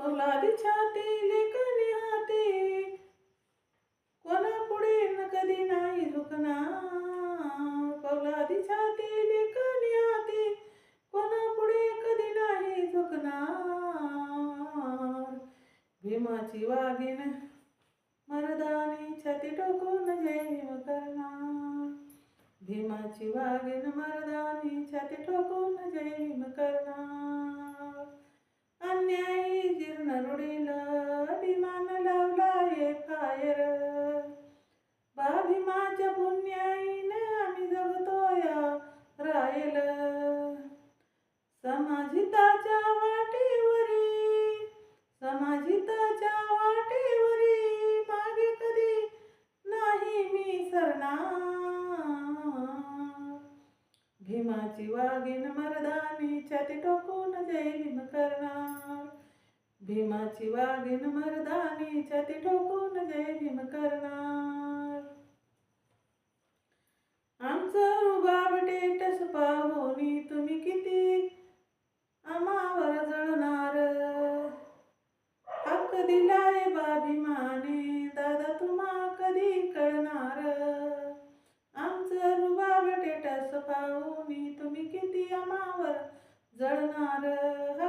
पौलादी छाती लेखनी हाती. कोणा पुढे न कधी नाही झुकणार. पौलादी छाती लेखनी हाती. कोणा पुढे कधी नाही झुकणार. भीमाची वाघीन मर्दानी छाती टोकून जय करणार. भीमाची वाघीन मर्दानी छाती टोकून जय करणार. अन्यायी अभिमान लावला भीमान लावलाय फायर. बा भीमाच्या आम्ही जगतोया रायल. समाजिताच्या वाटेवरी समाजिताच्या वाटेवरी मागे कधी नाही मी सरणार. भीमाची वागीन मर्दानी छाती टोकून जय भीम करणार भीमाची वाघीन मर्दानी छाती ठोकून जय भीम करणार. आमचं रुबाब टेटस पाहुनी तुम्ही किती आम्हावर जळणार. हक्क दिलाय बाभिमाने दादा तुम्हा कधी कळणार. आमचं रुबाब टेटस पाहुनी तुम्ही किती आम्हावर जळणार.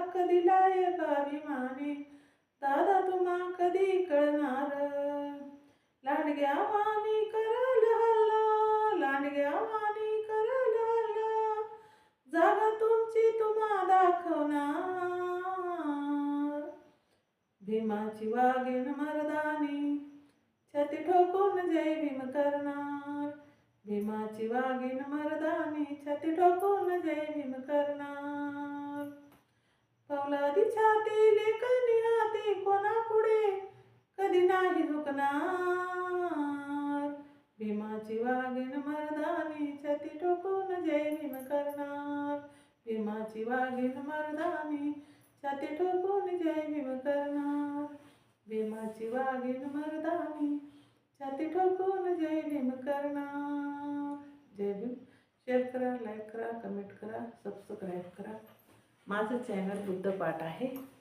कधी कळणार? लांडग्या वाणी करल हल्ला लांडग्या वाणी करल हल्ला. जागा तुमची तुम्हा दाखवणार. भीमाची वाघीण मर्दानी छाती ठोकून जय भीम करणार. भीमाची वाघीण मर्दानी छाती ठोकून जय भीम करणार. पौलादी छाती लेखनी कोणा पुढे. कधी नाही झुकणार. भीमाची वाघीण मर्दानी छाती ठोकून जय भीम करणार. भीमाची वाघीण मर्दानी छाती ठोकून जय भीम करणार. भीमाची वाघीण मर्दानी छाती ठोकून जय भीम करणार. जय भीम. शेअर करा लाईक करा कमेंट करा सबस्क्राईब करा. माझं चॅनल बुद्धपाठ आहे.